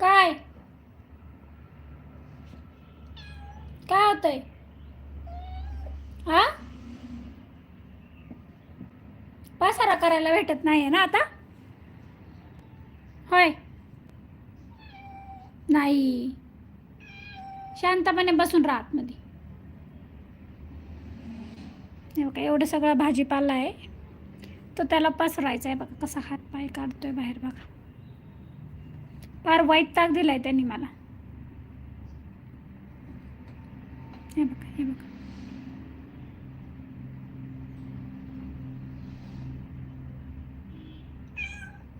काय? काय होतंय? हा? पसारा करायला भेटत नाहीये ना आता? होय. नाही. शांतपणे बसून राहा आतमध्ये. बघा एवढं सगळं भाजीपाला आहे. तो त्याला पसरायचा आहे बघा कसा हात पाय काढतोय बाहेर बघा. फार वाईट ताक दिलाय त्यांनी मला. हे बघा हे बघा.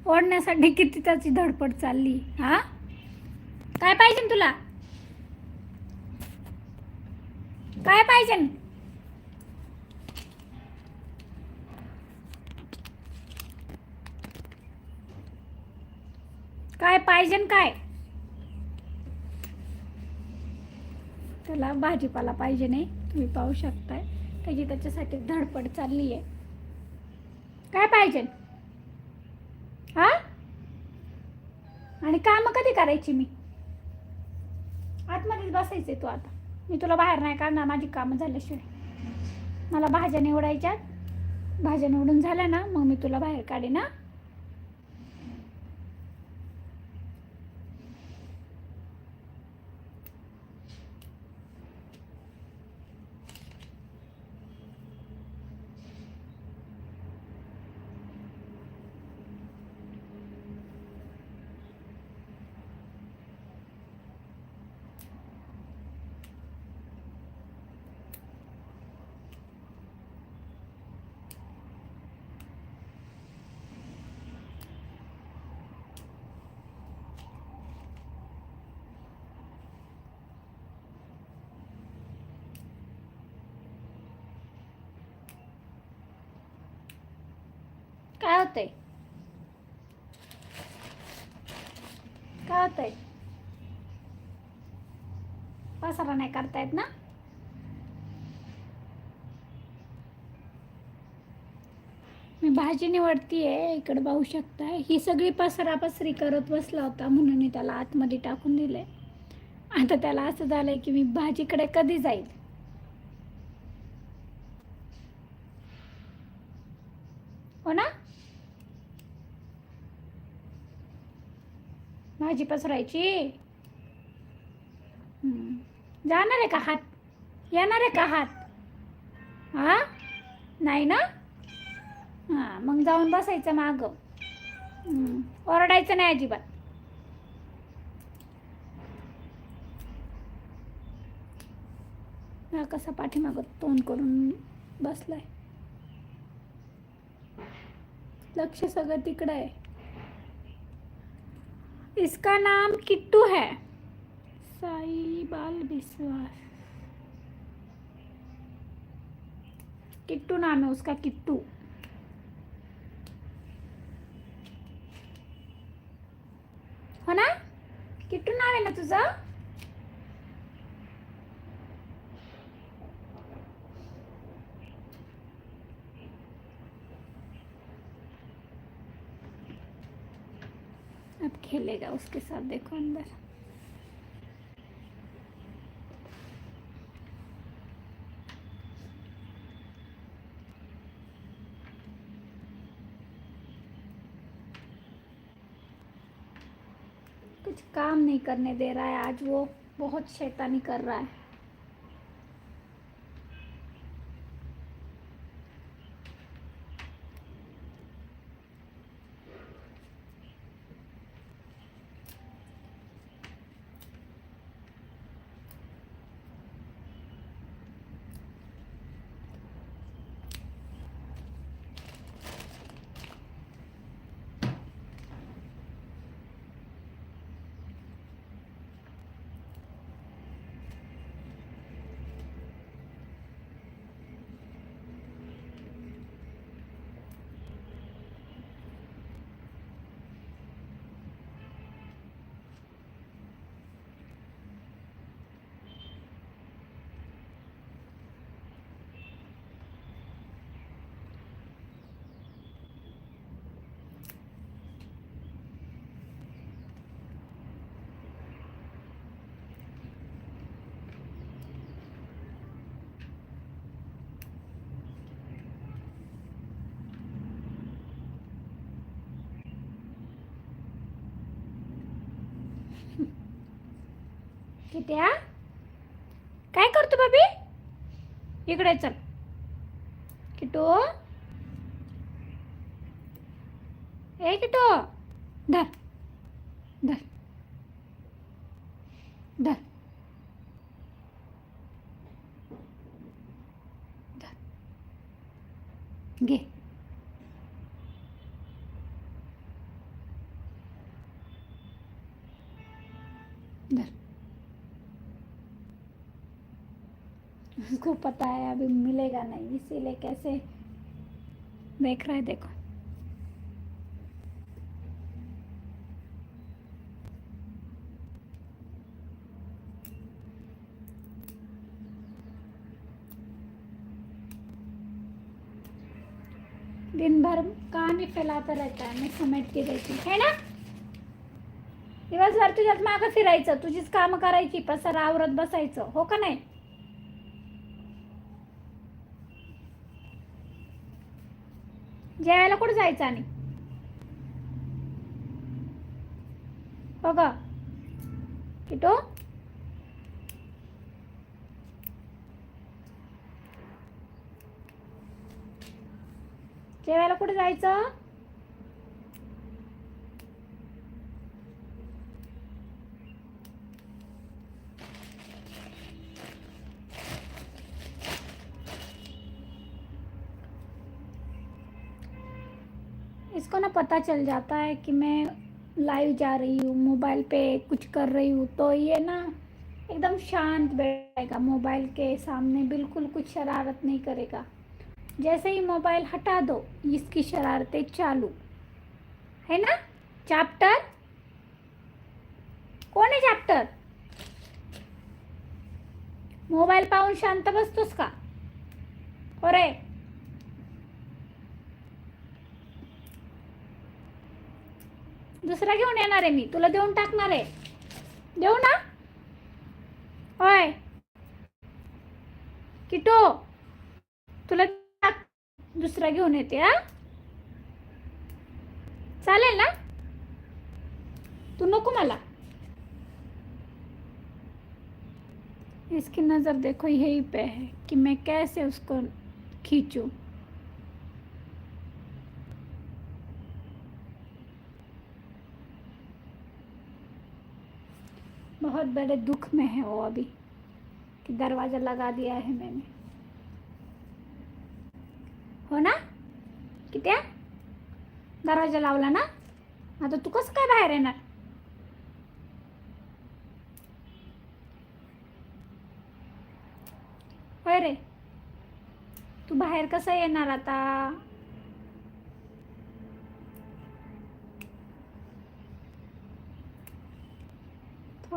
ओढण्यासाठी किती त्याची धडपड चालली हा? काय पाहिजे तुला? काय पाहिजे? काय पाहिजे काय? त्याला भाजीपाला पाहिजे नाही. तुम्ही पाहू शकताय. त्याची त्याच्यासाठी धडपड चालली आहे काय पाहिजे? हा? आणि कामं कधी करायची मी? आतमध्येच बसायचे तू आता. मी तुला बाहेर नाही काढणार माझी कामं झाल्याशिवाय. मला भाज्या निवडायच्यात. भाज्या निवडून झाल्या ना मग मी तुला बाहेर काढेन ना काय होतंय? काय होतंय? पसारा नाही करतायत ना? मी भाजी निवडतीये इकडे पाहू शकताय. ही सगळी पसरा पसरी करत बसला होता म्हणून मी त्याला आतमध्ये टाकून दिले आता त्याला असं झालंय की मी भाजीकडे कधी जाईल हो ना भाजी पसरायची? जाणार आहे का हात? येणार आहे का हात? हा? नाही ना? हां मग जाऊन बसायचं माग. ओरडायचं नाही अजिबात. हा कसा पाठीमागं तोंड करून बसलाय. लक्ष सगळं तिकडं आहे. इसका नाम किट्टू है। साई बाल विश्वास किट्टू नाम है उसका किट्टू। हो ना? किट्टू नाव आहे ना तुझं? अब खेलेगा उसके साथ, देखो अंदर। कुछ काम नहीं करने दे रहा है आज वो, बहुत शैतानी कर रहा है। किट्या काय करतो बाबी इकडे चल. किटो? ए किटो? धर. धर धर घे धर को पता है अभी मिलेगा नहीं इसीलिए कैसे देख रहा है देखो। दिन भर कहानी फैलाता रहता है मैं समेटती देती है ना? दिवसभर तुझ्यात मागं फिरायचं तुझीच कामं करायची पसर आवरत बसायचं हो का नाही? जेवायला कुठं जायचं आणि? बघा. किटो जेवायला कुठे जायचं? इसको ना पता चल जाता है कि मैं लाइव जा रही हूँ मोबाइल पे कुछ कर रही हूँ तो ये ना एकदम शांत बैठेगा मोबाइल के सामने बिल्कुल कुछ शरारत नहीं करेगा। जैसे ही मोबाइल हटा दो, इसकी शरारतें चालू। है ना? चैप्टर कोण आहे चॅप्टर मोबाईल पाहून शांत बस बसतोस का हो? दुसरा घेऊन येणार आहे मी. तुला देऊन टाकणार आहे. देऊ ना? होय किटो. तुला दुसरा घेऊन येते, हा? चालेल ना? तू नको मला. इसकी नज़र देखो, यही पे है कि मैं कैसे उसको खींचूं? बहुत बड़े दुख में है वो अभी, कि दरवाज़ा लगा दिया है मैंने। हो ना? कित्या दरवाज़ा लावला ना? आता तू कसं काय बाहेर येणार होय रे। तू बाहेर कसं येणार आता?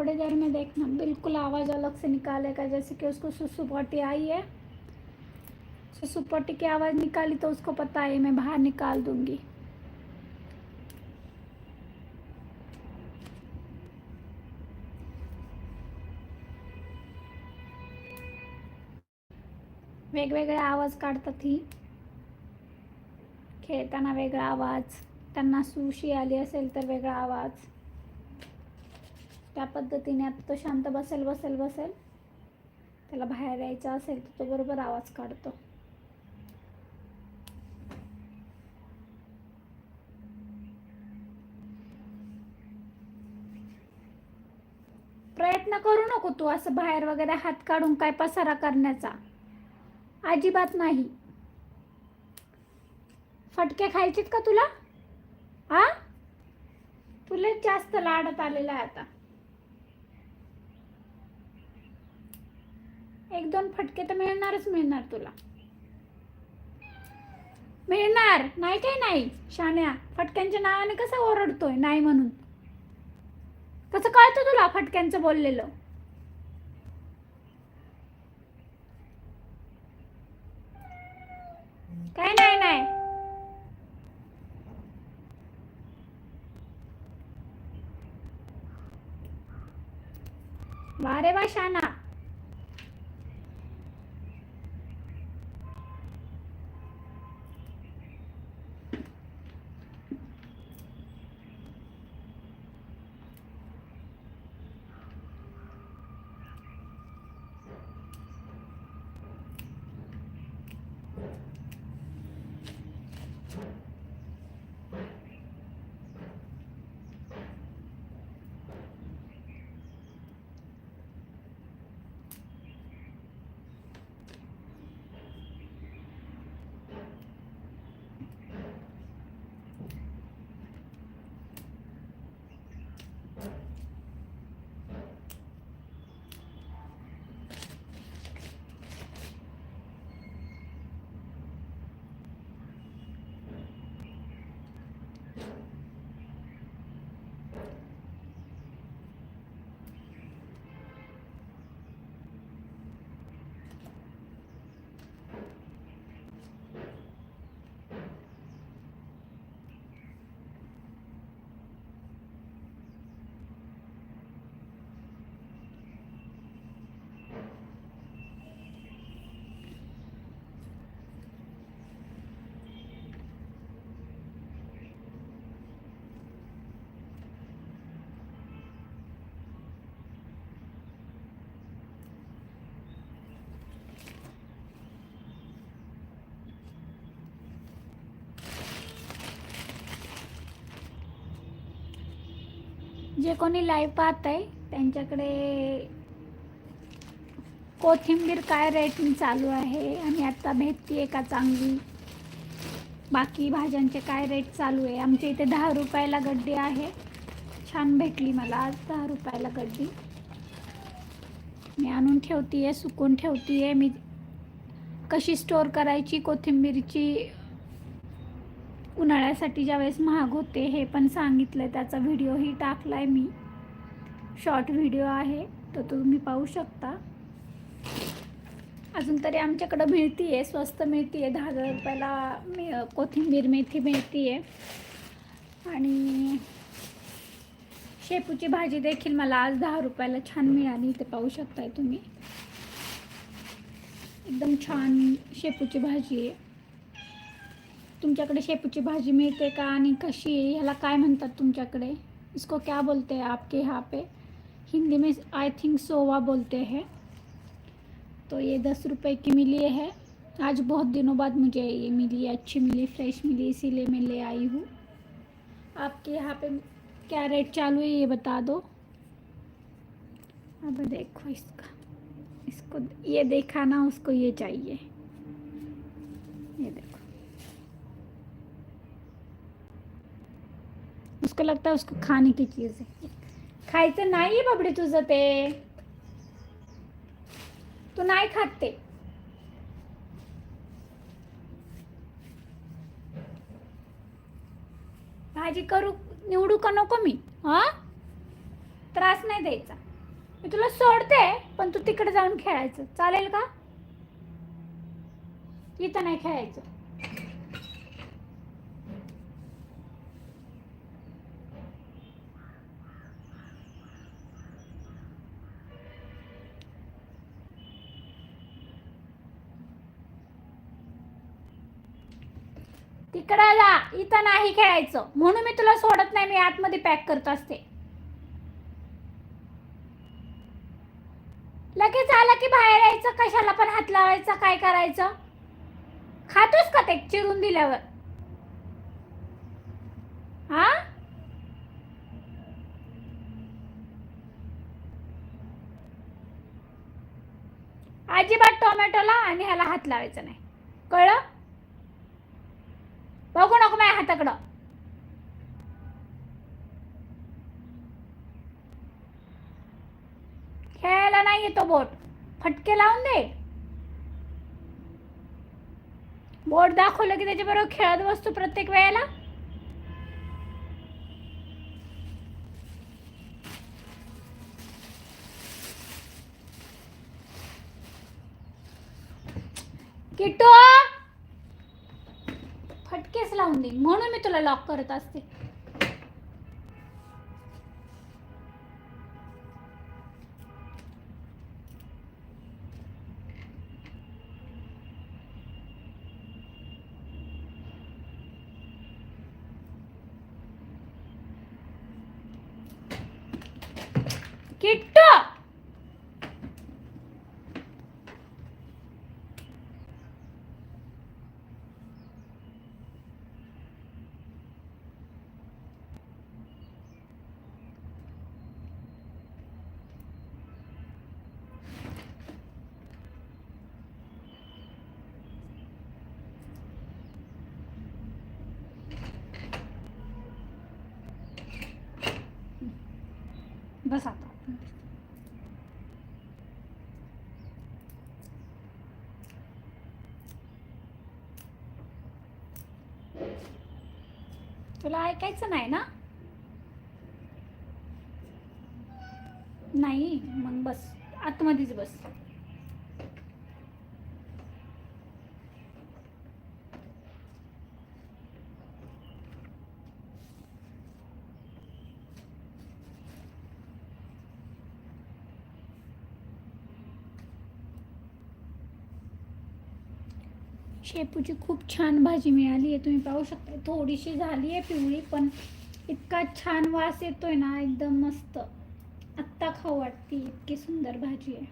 थोड़ी देर में देखना, बिल्कुल आवाज़ अलग से निकालेगा, जैसे कि उसको सुसु पट्टी आई है। सुसु पट्टी की आवाज़ निकाली तो उसको पता है, मैं बाहर निकाल दूँगी। वेगवेगळे आवाज़ काढतात ही. खेळताना वेगळा आवाज़, त्यांना सुशी आली असेल तर वेगळा आवाज़. त्या पद्धतीने आता तो शांत बसेल बसेल बसेल. त्याला बाहेर यायचं असेल तर तो बरोबर आवाज काढतो. प्रयत्न करू नको तू असं बाहेर वगैरे हात काढून काय पसारा करण्याचा. अजिबात नाही. फटके खायचेत का तुला? हा तुला जास्त लाडत आलेला आहे आता. एक दोन फटके तर मिळणारच मिळणार तुला. मिळणार. नाही काय नाही? शान्या फटक्यांच्या नावाने कसं ओरडतोय? नाही म्हणून. कसं कळतं तुला फटक्यांचं बोललेलं? काय नाही नाही. वारे वा शाना जे कोणी लाईव्ह पाहत आहे त्यांच्याकडे कोथिंबीर काय रेटिंग चालू आहे आणि आता भेटती आहे का चांगली? बाकी भाज्यांचे काय रेट चालू आहे? आमच्या इथे दहा रुपयाला गड्डी आहे. छान भेटली मला आज दहा रुपयाला गड्डी. मी आणून ठेवती आहे सुकून ठेवती आहे मी कशी स्टोअर करायची? कोथिंबीरची उन्हाळ्यासाठी ज्यावेळेस महाग होते हे पण सांगितलं त्याचा व्हिडिओही टाकला आहे मी. शॉर्ट व्हिडिओ आहे तो तुम्ही पाहू शकता. अजून तरी आमच्याकडं मिळती आहे स्वस्त मिळती आहे दहा हजार रुपयाला मी कोथिंबीर मेथी मिळती आहे आणि शेपूची भाजी देखील मला आज दहा रुपयाला छान मिळाली. ते पाहू शकताय तुम्ही. एकदम छान शेपूची भाजी आहे. तुमच्याकडे शेपूची भाजी मिळते का आणि कशी आहे? ह्याला काय म्हणतात तुमच्याकडे? इसको क्या बोलते हैं आपके यहाँ पे? हिंदी में आई थिंक सोवा बोलते हैं। तो ये दस रुपए की मिली है। आज बहुत दिनों बाद मुझे ये मिली अच्छी मिली फ्रेश मिली, इसीलिए मैं ले आई हूँ। आपके यहाँ पे क्या रेट चालू है ये बता दो। अब देखो इसका। इसको ये देखा ना, उसको ये चाहिए। ये देखो। उसको लगता है उसको खाने की चीज़ है। खायचं नाही बाबडे तुझं ते? तू नाही खात। ते भाजी करू निवडू का नको मी? हा? त्रास नाही द्यायचा। मी तुला सोडते पण तू तिकडे जाऊन खेळायचं. चालेल का? इथं नाही खेळायचं. तिकडे जा इथं नाही खेळायचं. म्हणून मी तुला सोडत नाही मी आतमध्ये पॅक करत असते. लगेच आलं की बाहेर यायचं कशाला पण हात लावायचा काय करायचं? खातोस का ते चिरून दिल्यावर? हा अजिबात टोमॅटोला आणि ह्याला हात लावायचा नाही. कळलं? नको खेळायला नाही येतो बोट. फटके लावून दे. बोट दाखवलं की त्याच्याबरोबर खेळत बसतो प्रत्येक वेळेला. किटो फटकेच म्हणून मी तुला लॉक करत असते. किट्टू! बस आता. तुला ऐकायचं नाही ना? नाही मग बस. आतमध्येच बस. शेपूची खूप छान भाजी मिळाली आहे. तुम्ही पाहू शकता थोडीशी झाली आहे पिवळी पण इतका छान वास येतोय ना एकदम मस्त. आत्ता खाऊ वाटती इतकी सुंदर भाजी आहे.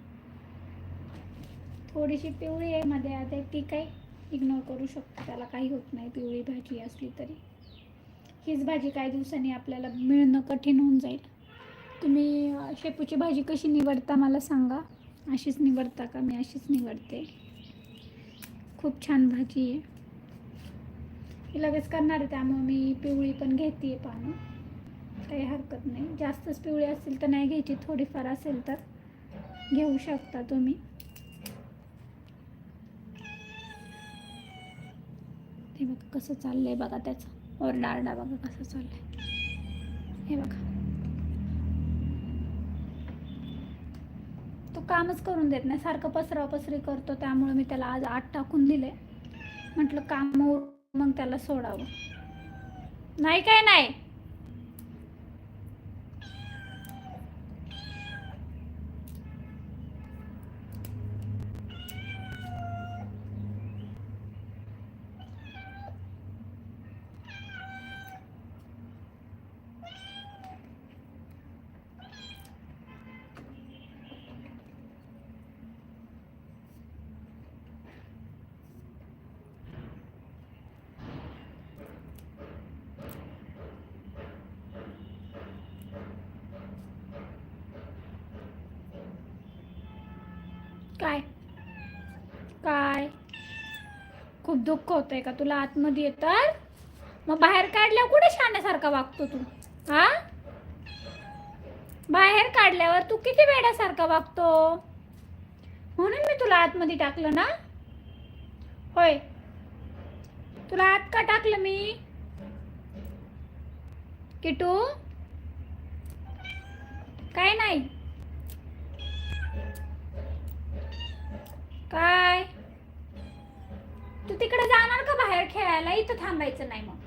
थोडीशी पिवळी आहे मध्ये आता ती काही इग्नोर करू शकतो त्याला काही होत नाही पिवळी भाजी असली तरी. हीच भाजी काही दिवसांनी आपल्याला मिळणं कठीण होऊन जाईल. तुम्ही शेपूची भाजी कशी निवडता मला सांगा. अशीच निवडता का? मी अशीच निवडते. खूप छान भाजी आहे. मी लगेच करणार आहे त्यामुळे मी पिवळी पण घेते पानं. काही हरकत नाही. जास्तच पिवळी असेल तर नाही घ्यायची. थोडीफार असेल तर घेऊ शकता तुम्ही. हे बघा कसं चाललंय बघा त्याचं. ओरडा आरडा बघा कसं चाललंय. हे बघा. कामच करून देत नाही. सारखं पसराव पसरी करतो त्यामुळे मी त्याला आज आत टाकून दिले. म्हटलं काम मग त्याला सोडावं. नाही काय नाही. काय? काय? खूप दुःख होतंय का तुला आतमध्ये येतात मग बाहेर काढल्यावर कुठे शाण्यासारखा वागतो तू? हा? बाहेर काढल्यावर तू किती वेड्यासारखा वागतो? म्हणून मी तुला आतमध्ये टाकलं ना? होय. तुला आत का टाकलं मी? किटू? काय नाही. काय? तू तिकडे जाणार का बाहेर खेळायला? इथं थांबायचं नाही मग.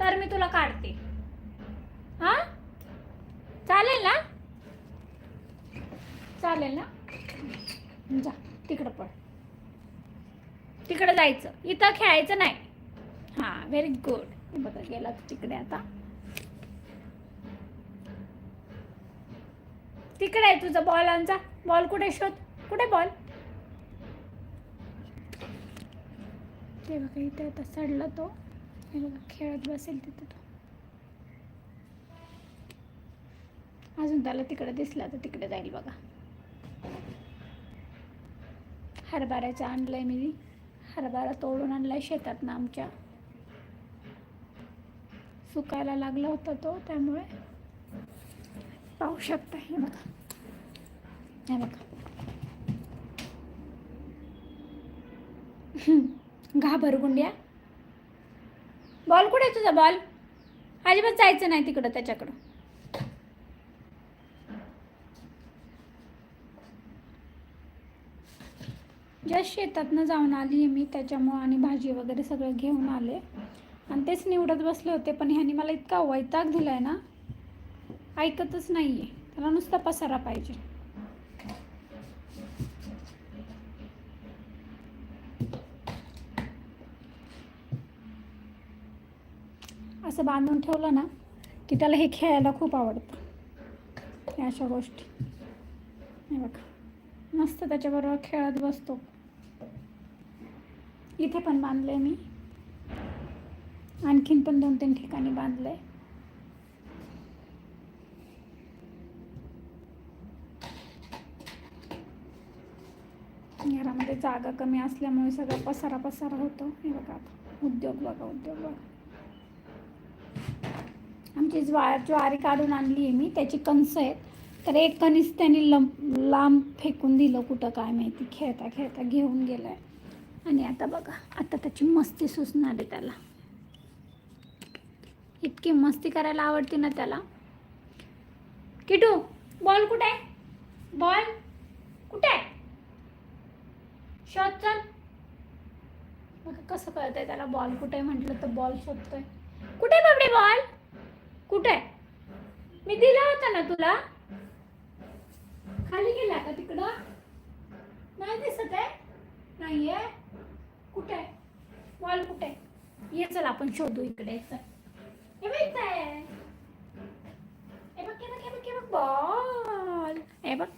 तर मी तुला काढते. हा? चालेल ना? चालेल ना? जा तिकडं पड तिकडं जायचं. इथं खेळायचं नाही. हां व्हेरी गुड बघा गेला तिकडे आता. तिकडे आहे तुझा बॉल आमचा बॉल कुठे शोध? कुठे बॉल ते बघा इथे आता चढला तो. हे बघा खेळत बसेल तिथे तो. अजून त्याला तिकडे दिसला तर तिकडे जाईल बघा. हरभऱ्याचं आणलंय मी. हरभरा तोडून आणलाय शेतात ना आमच्या. सुकायला लागला होता तो त्यामुळे पाहू शकता हे बघा. हे बघा. घाबरगुंड्या बॉल कुठे आहे तुझा बॉल? अजिबात जायचं नाही तिकडं त्याच्याकडं. जस्ट शेतातनं जाऊन आली आहे मी त्याच्यामुळं आणि भाजी वगैरे सगळं घेऊन आले. आणि तेच निवडत बसले होते पण ह्याने मला इतका वैताग दिलाय ना ऐकतच नाही आहे त्याला नुसता पसारा पाहिजे. असं बांधून ठेवलं ना की त्याला हे खेळायला खूप आवडतं. या अशा गोष्टी. हे बघा. मस्त त्याच्याबरोबर खेळत बसतो. इथे पण बांधले मी. आणखीन पण दोन तीन ठिकाणी बांधले घरामध्ये जागा कमी असल्यामुळे सगळा पसारा पसारा होतो. हे बघा आता. उद्योग बघा उद्योग बघा. आमची ज्वा ज्वारी काढून आणली आहे मी त्याची कणस आहेत. तर एक कणीस त्यांनी लंब लांब फेकून दिलं कुठं काय माहिती. खेळता खेळता घेऊन गेलाय. आणि आता बघा आता त्याची मस्ती सुचणार आहे त्याला. इतकी मस्ती करायला आवडते ना त्याला. किटू बॉल कुठे? आहे बॉल कुठे? आहे शोध चल. बघा कसं कळतंय त्याला. बॉल कुठे आहे म्हटलं तर बॉल शोधतोय. कुठे आहे बाबडे बॉल? कुठे? आहे मी दिला होता ना तुला. खाली गेला का तिकडं? नाही दिसत आहे? नाहीये? कुठे? आहे बॉल कुठे? आहे ये चल आपण शोधू इकडे. चल. हे बघ आहे. हे बघ हे बघ हे बघ हे बघ बॉल. हे बघ.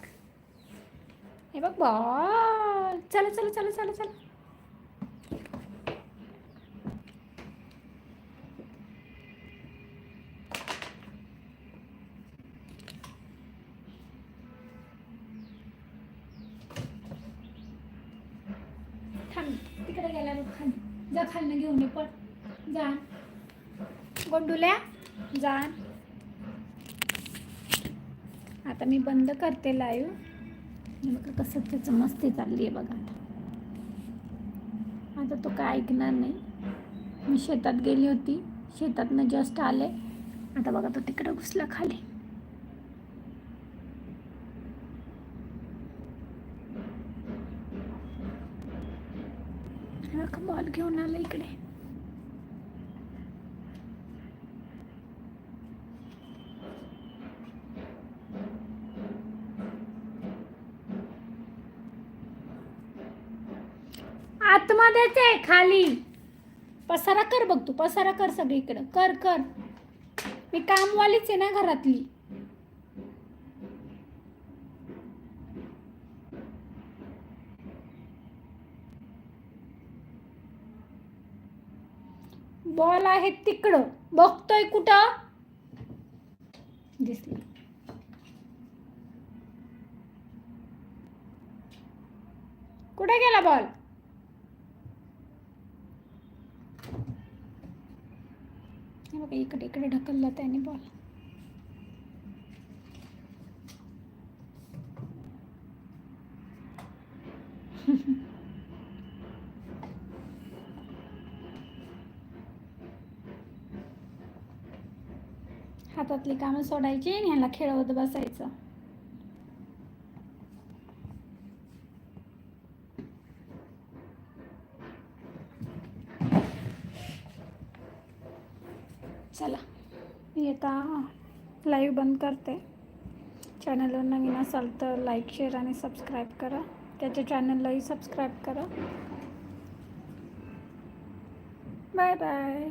हे बघ बॉल. चला चला चला चला चला. खालनं घेऊन ये पण जा गोंडुल्या जा आता मी बंद करते लाईव्ह बघा कसं त्याचं मस्ती चालली आहे बघा आता. आता तो काय ऐकणार नाही. मी शेतात गेली होती. शेतातनं जस्ट आले. आता बघा तो तिकडं घुसला खाली. बॉल घेऊन आला इकडे. आतमध्येच आहे खाली. पसारा कर बघ तू पसारा कर सगळीकडं. कर कर. मी कामवालीच आहे ना घरातली. बॉल आहे तिकडं. बघतोय कुठं? दिसलं. कुठे गेला बॉल? बघा इकडे इकडे ढकलला त्याने बॉल. हातातली कामं सोडायची आणि ह्याला खेळवत बसायचं. चला मी आता लाईव्ह बंद करते. चॅनलवर नवीन असाल तर लाईक शेअर आणि सबस्क्राईब करा. त्याच्या चॅनललाही सबस्क्राईब करा. Bye bye